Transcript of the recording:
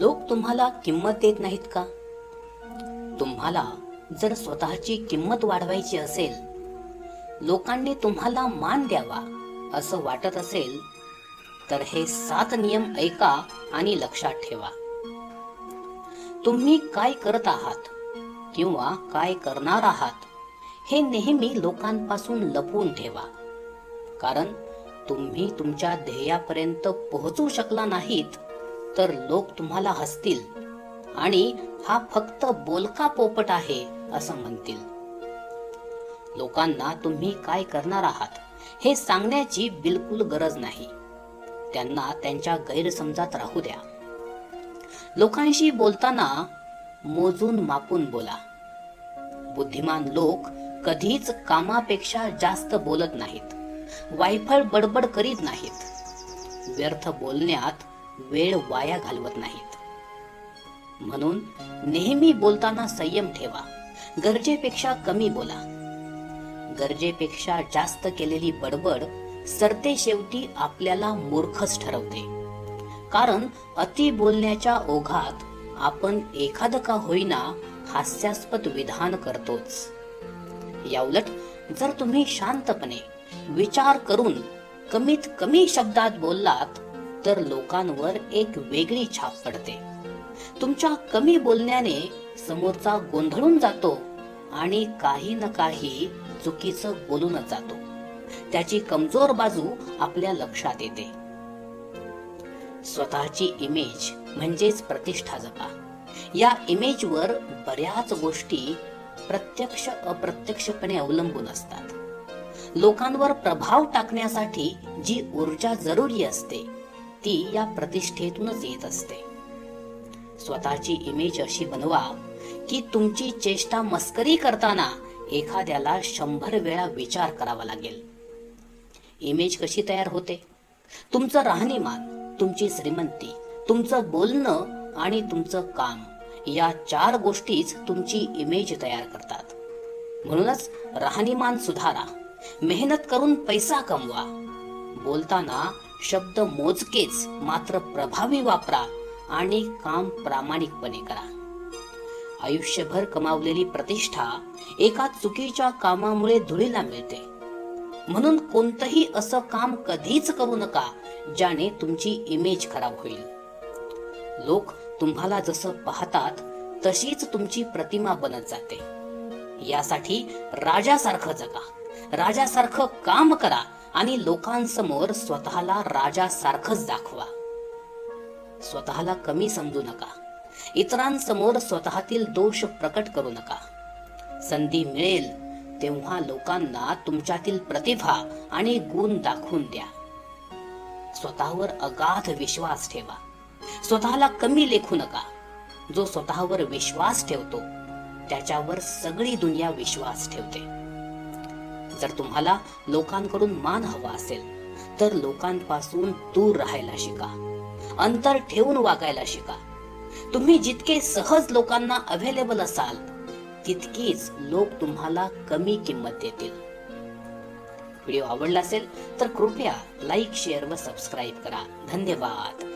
लोक तुम्हाला किंमत देत नाहीत का? तुम्हाला जर स्वतःची किंमत वाढवायची असेल लोकांनी तुम्हाला मान द्यावा असं वाटत असेल तर हे सात नियम ऐका आणि लक्षात ठेवा. तुम्ही काय करत आहात किंवा काय करणार आहात हे नेहमी लोकांपासून लपवून ठेवा. कारण तुम्ही तुमच्या ध्येयापर्यंत पोहोचू शकला नाहीत तर लोक तुम्हाला हसतील. आणि हा फक्त बोलका पोपट आहे असं म्हणतील. लोकांना तुम्ही काय करणार आहात हे सांगण्याची बिलकुल गरज नाही. त्यांना त्यांच्या गैरसमजात राहू द्या. लोकांशी बोलताना मोजून मापून बोला. बुद्धिमान लोक कधीच कामापेक्षा जास्त बोलत नाहीत. वायफळ बडबड करीत नाहीत. व्यर्थ बोलण्यात वेळ वाया घालवत नाहीत. म्हणून नेहमी बोलताना संयम ठेवा. गरजेपेक्षा कमी बोला. गरजेपेक्षा जास्त केलेली बडबड सरते शेवटी आपल्याला मूर्खच ठरवते. कारण अति बोलण्याच्या ओघात आपण एखाद का होईना हास्यास्पद विधान करतोच. याउलट जर तुम्ही शांतपणे विचार करून कमीत कमी शब्दात बोललात तर लोकांवर एक वेगळी छाप पडते. तुमच्या कमी बोलण्याने समोरचा गोंधळून जातो आणि काही ना काही चुकीचं बोलूनच जातो. त्याची कमजोर बाजू आपल्या लक्षात येते. स्वतःची इमेज म्हणजेच प्रतिष्ठा जपा. या इमेजवर बऱ्याच गोष्टी प्रत्यक्ष अप्रत्यक्षपणे अवलंबून असतात. लोकांवर प्रभाव टाकण्यासाठी जी ऊर्जा जरुरी असते ती या प्रतिष्ठेतूनच येत असते. स्वतःची इमेज अशी बनवा की तुमची चेष्टा मस्करी करताना एखाद्याला शंभर वेळा विचार करावा लागेल. इमेज कशी तयार होते? तुमचं राहणीमान तुमची श्रीमंती तुमचं बोलणं आणि तुमचं काम या चार गोष्टीच तुमची इमेज तयार करतात. म्हणूनच राहणीमान सुधारा मेहनत करून पैसा कमवा बोलताना शब्द मोजकेच मात्र प्रभावी वापरा आणि काम प्रामाणिकपणे करा. आयुष्यभर कमावलेली प्रतिष्ठा एका चुकीच्या कामामुळे धुळीला मिळते. म्हणून कोणतंही असं काम कधीच करू नका ज्याने तुमची इमेज खराब होईल. लोक तुम्हाला जसं पाहतात तशीच तुमची प्रतिमा बनत जाते. यासाठी राजासारखं जगा. राजासारखं काम करा. आणि लोकांसमोर स्वतःला राजासारखंच दाखवा. स्वतःला कमी समजू नका. इतरांसमोर स्वतःतील दोष प्रकट करू नका. संधी मिळेल तेव्हा लोकांना तुमच्यातील प्रतिभा आणि गुण दाखवून द्या. स्वतःवर अगाध विश्वास ठेवा. स्वतःला कमी लेखू नका. जो स्वतःवर विश्वास ठेवतो त्याच्यावर सगळी दुनिया विश्वास ठेवते. जर तुम्हाला लोकांकडून मान हवा असेल तर लोकांपासून दूर राहायला शिका. अंतर ठेवून वागायला शिका. तुम्ही जितके सहज लोकांना अवेलेबल असाल तितकीच लोक तुम्हाला कमी किंमत देतील. व्हिडिओ आवडला असेल तर कृपया लाईक शेअर व सबस्क्राईब करा. धन्यवाद.